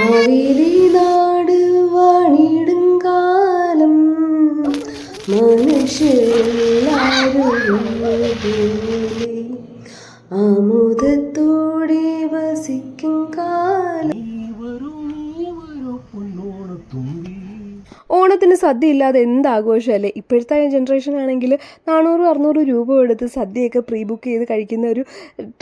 മാവേലി നാട് വാണിടുങ്കാലം മനുഷ്യരെല്ലാവരും ആമുദത്തോടെ വസിക്കും ഓണത്തിന് സദ്യ ഇല്ലാതെ എന്ത് ആഘോഷമല്ലേ ഇപ്പോഴത്തെ ജനറേഷൻ ആണെങ്കിൽ നാനൂറ് അറുന്നൂറ് രൂപ എടുത്ത് സദ്യയൊക്കെ പ്രീ ബുക്ക് ചെയ്ത് കഴിക്കുന്ന ഒരു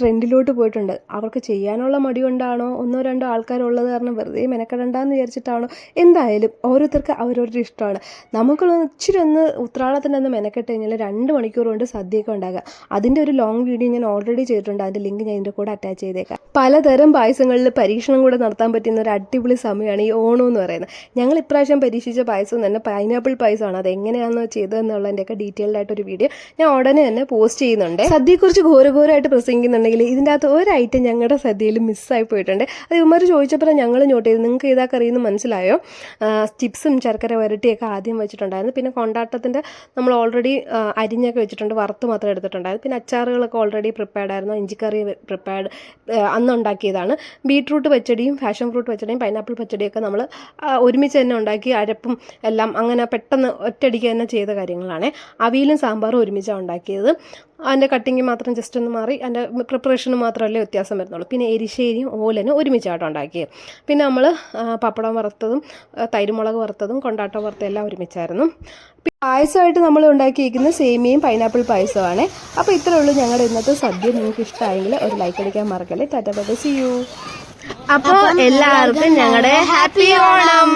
ട്രെൻഡിലോട്ട് പോയിട്ടുണ്ട്. അവർക്ക് ചെയ്യാനുള്ള മടി കൊണ്ടാണോ? ഒന്നോ രണ്ടോ ആൾക്കാരുള്ളത് കാരണം വെറുതെ മെനക്കെടണ്ടെന്ന് വിചാരിച്ചിട്ടാണോ? എന്തായാലും ഓരോരുത്തർക്ക് അവരവരുടെ ഇഷ്ടമാണ്. നമുക്കുള്ള ഇച്ചിരി ഒന്ന് ഉത്രാളത്തിന്റെ ഒന്ന് മെനക്കെട്ട് കഴിഞ്ഞാൽ രണ്ട് മണിക്കൂർ കൊണ്ട് സദ്യയൊക്കെ ഉണ്ടാക്കുക. അതിന്റെ ഒരു ലോങ് വീഡിയോ ഞാൻ ഓൾറെഡി ചെയ്തിട്ടുണ്ട്. അതിന്റെ ലിങ്ക് ഞാൻ ഇതിന്റെ കൂടെ അറ്റാച്ച് ചെയ്തേക്കാം. പലതരം പായസങ്ങളിൽ പരീക്ഷണം കൂടെ നടത്താൻ പറ്റുന്ന ഒരു അടിപൊളി സമയമാണ് ഈ ഓണം എന്ന് പറയുന്നത്. ഞങ്ങൾ ഇപ്രാവശ്യം പരീക്ഷിച്ച പായസം തന്നെ പൈനാപ്പിൾ പായസമാണ് അത് എങ്ങനെയാണെന്ന് ചെയ്തതെന്നുള്ളതിന്റെയൊക്കെ ഡീറ്റെയിൽഡ് ആയിട്ടൊരു വീഡിയോ ഞാൻ ഉടനെ തന്നെ പോസ്റ്റ് ചെയ്യുന്നുണ്ട്. സദ്യയെക്കുറിച്ച് ഘോരഘോരമായിട്ട് പ്രസംഗിക്കുന്നുണ്ടെങ്കിൽ ഇതിന്റെ അകത്ത് ഒരു ഐറ്റം ഞങ്ങളുടെ സദ്യയിൽ മിസ്സായി പോയിട്ടുണ്ട്. അത് ഉമ്മർ ചോദിച്ചപ്പോൾ ഞങ്ങൾ നോട്ട് ചെയ്തു. നിങ്ങൾക്ക് ഇതാ കറിയെന്ന് മനസ്സിലായോ? ചിപ്സും ശർക്കര വരട്ടിയൊക്കെ ആദ്യം വെച്ചിട്ടുണ്ടായിരുന്നു. പിന്നെ കൊണ്ടാട്ടത്തിന്റെ നമ്മൾ ഓൾറെഡി അരിഞ്ഞൊക്കെ വെച്ചിട്ടുണ്ട്. വറുത്ത് മാത്രം എടുത്തിട്ടുണ്ടായിരുന്നു. പിന്നെ അച്ചാറുകളൊക്കെ ഓൾറെഡി പ്രിപ്പയർഡ് ആയിരുന്നു. ഇഞ്ചിക്കറി പ്രിപ്പയർഡ് അന്നുണ്ടാക്കിയതാണ് ബീട്രൂട്ട് പച്ചടിയും ഫാഷൻ ഫ്രൂട്ട് പച്ചടിയും പൈനാപ്പിൾ പച്ചടിയൊക്കെ നമ്മൾ ഒരുമിച്ച് തന്നെ ഉണ്ടാക്കി അരപ്പും എല്ലാം അങ്ങനെ പെട്ടെന്ന് ഒറ്റയടിക്ക് തന്നെ ചെയ്ത കാര്യങ്ങളാണ്. അവിയലും സാമ്പാറും ഒരുമിച്ചാണ് ഉണ്ടാക്കിയത്. അതിന്റെ കട്ടിങ് മാത്രം ജസ്റ്റ് ഒന്ന് മാറി അതിന്റെ പ്രിപ്പറേഷന് മാത്രമല്ലേ വ്യത്യാസം വരുന്നുള്ളൂ. പിന്നെ എരിശ്ശേരിയും ഓലനും ഒരുമിച്ചായിട്ട് ഉണ്ടാക്കിയത്. പിന്നെ നമ്മൾ പപ്പടം വറുത്തതും തൈരുമുളക് വറുത്തതും കൊണ്ടാട്ടം വറുത്തതും എല്ലാം ഒരുമിച്ചായിരുന്നു. പിന്നെ പായസമായിട്ട് നമ്മൾ ഉണ്ടാക്കിയിരിക്കുന്ന സേമിയയും പൈനാപ്പിൾ പായസമാണ് അപ്പോൾ ഇത്രയേ ഉള്ളൂ ഞങ്ങളുടെ ഇന്നത്തെ സദ്യ. നിങ്ങൾക്ക് ഇഷ്ടമായെങ്കിൽ ഒരു ലൈക്ക് അടിക്കാൻ മറക്കല്ലേ. ടാറ്റ ബൈ സി യു അപ്പോൾ എല്ലാവർക്കും ഞങ്ങളുടെ ഹാപ്പി ഓണം.